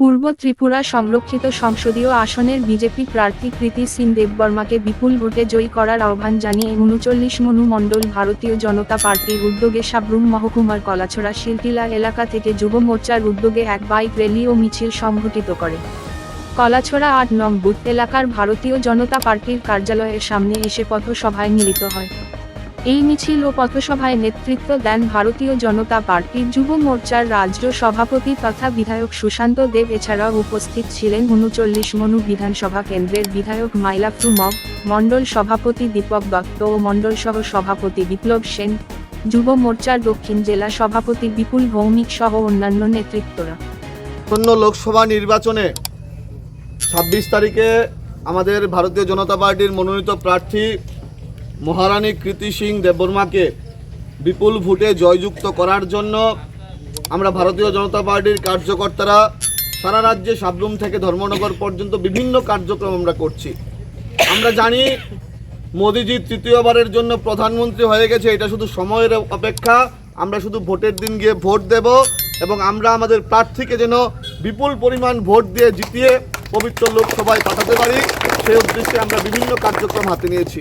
পূর্ব ত্রিপুরা সংরক্ষিত সংসদীয় আসনের বিজেপি প্রার্থী কৃতি সিং দেববর্মাকে বিপুল ভোটে জয়ী করার আহ্বান জানিয়ে উনচল্লিশ মনু মণ্ডল ভারতীয় জনতা পার্টির উদ্যোগে সাবরুম মহকুমার কলাছড়া শিলটিলা এলাকা থেকে যুব মোর্চার উদ্যোগে এক বাইক র্যালি ও মিছিল সংঘটিত করে। কলাছড়া আট নং বুথ এলাকার ভারতীয় জনতা পার্টির কার্যালয়ের সামনে এসে পথসভায় মিলিত হয়। এই মিছিল ও পথসভায় নেতৃত্ব দেন ভারতীয় জনতা পার্টির যুব মোর্চার রাজ্য সভাপতি তথা বিধায়ক সুশান্ত দেব। এছাড়াও উপস্থিত ছিলেন উনচল্লিশ মনু বিধানসভা কেন্দ্রের বিধায়ক মাইলাফ্রু মগ মণ্ডল সভাপতি দীপক দত্ত ও মণ্ডল সহ সভাপতি বিপ্লব সেন, যুব মোর্চার দক্ষিণ জেলা সভাপতি বিপুল ভৌমিক সহ অন্যান্য নেতৃত্বরা। অন্য লোকসভা নির্বাচনে ছাব্বিশ তারিখে আমাদের ভারতীয় জনতা পার্টির মনোনীত প্রার্থী মহারানী কৃতি সিং দেববর্মাকে বিপুল ভোটে জয়যুক্ত করার জন্য আমরা ভারতীয় জনতা পার্টির কার্যকর্তারা সারা রাজ্যে সাবরুম থেকে ধর্মনগর পর্যন্ত বিভিন্ন কার্যক্রম আমরা করছি। আমরা জানি মোদিজি তৃতীয়বারের জন্য প্রধানমন্ত্রী হয়ে গেছে, এটা শুধু সময়ের অপেক্ষা। আমরা শুধু ভোটের দিন গিয়ে ভোট দেব এবং আমরা আমাদের প্রার্থীকে যেন বিপুল পরিমাণ ভোট দিয়ে জিতিয়ে পবিত্র লোকসভায় পাঠাতে পারি, সেই উদ্দেশ্যে আমরা বিভিন্ন কার্যক্রম হাতে নিয়েছি।